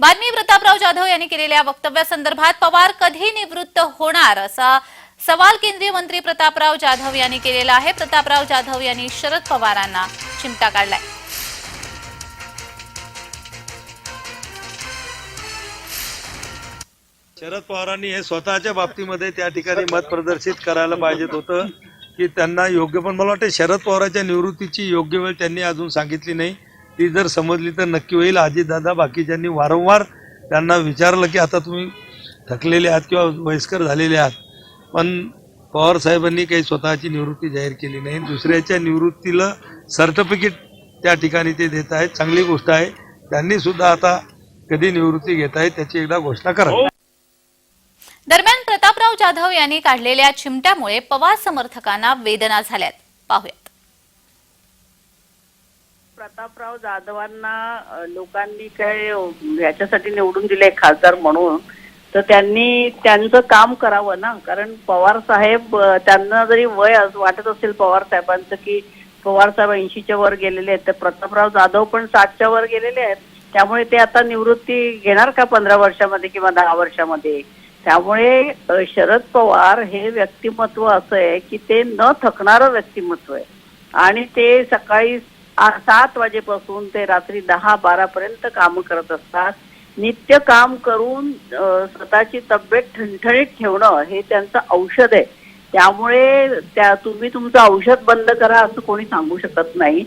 बातमी प्रतापराव जाधव यांनी केलेल्या वक्तव्यासंदर्भात पवार कधी निवृत्त होणार असा सवाल केंद्रीय मंत्री प्रतापराव जाधव यांनी केलेला आहे. प्रतापराव जाधव यांनी शरद पवारांना चिमटा काढलाय. शरद पवारांनी हे स्वतःच्या बाबतीमध्ये त्या ठिकाणी मत प्रदर्शित करायला पाहिजेत होतं की त्यांना योग्य पण मला वाटतं शरद पवारांच्या निवृत्तीची योग्य वेळ त्यांनी अजून सांगितली नाही. ती जर समजली तर नक्की होईल. अजितदादा बाकीच्यांनी वारंवार त्यांना विचारलं की आता तुम्ही थकलेले आहात किंवा वयस्कर झालेले आहात. पण पवार साहेबांनी काही स्वतःची निवृत्ती जाहीर केली नाही. दुसऱ्याच्या निवृत्तीला सर्टिफिकेट त्या ठिकाणी ते देत आहेत. चांगली गोष्ट आहे. त्यांनी सुद्धा आता कधी निवृत्ती घेत आहेत त्याची एकदा घोषणा करा. दरम्यान प्रतापराव जाधव यांनी काढलेल्या चिमट्यामुळे पवार समर्थकांना वेदना झाल्यात. पाहूयात प्रतापराव जाधवांना लोकांनी काय याच्यासाठी निवडून दिले खासदार म्हणून तर त्यांनी त्यांचं काम करावं ना? कारण पवार साहेब त्यांना जरी वय वाटत असेल पवार साहेबांचं की पवार साहेब ऐंशीच्या वर गेलेले आहेत तर प्रतापराव जाधव पण साठच्या वर गेलेले आहेत. त्यामुळे ते आता निवृत्ती घेणार का पंधरा वर्षामध्ये किंवा दहा वर्षामध्ये? त्यामुळे शरद पवार हे व्यक्तिमत्व असं आहे की ते न थकणारं व्यक्तिमत्व आहे. आणि ते सकाळी सात वाजेपासून ते रात्री दहा बारा पर्यंत काम करत असतात. नित्य काम करून स्वतःची तब्येत ठणठणीत ठेवणं हे त्यांचं औषध आहे. त्यामुळे त्या तुम्ही तुमचं औषध बंद करा असं कोणी सांगू शकत नाही.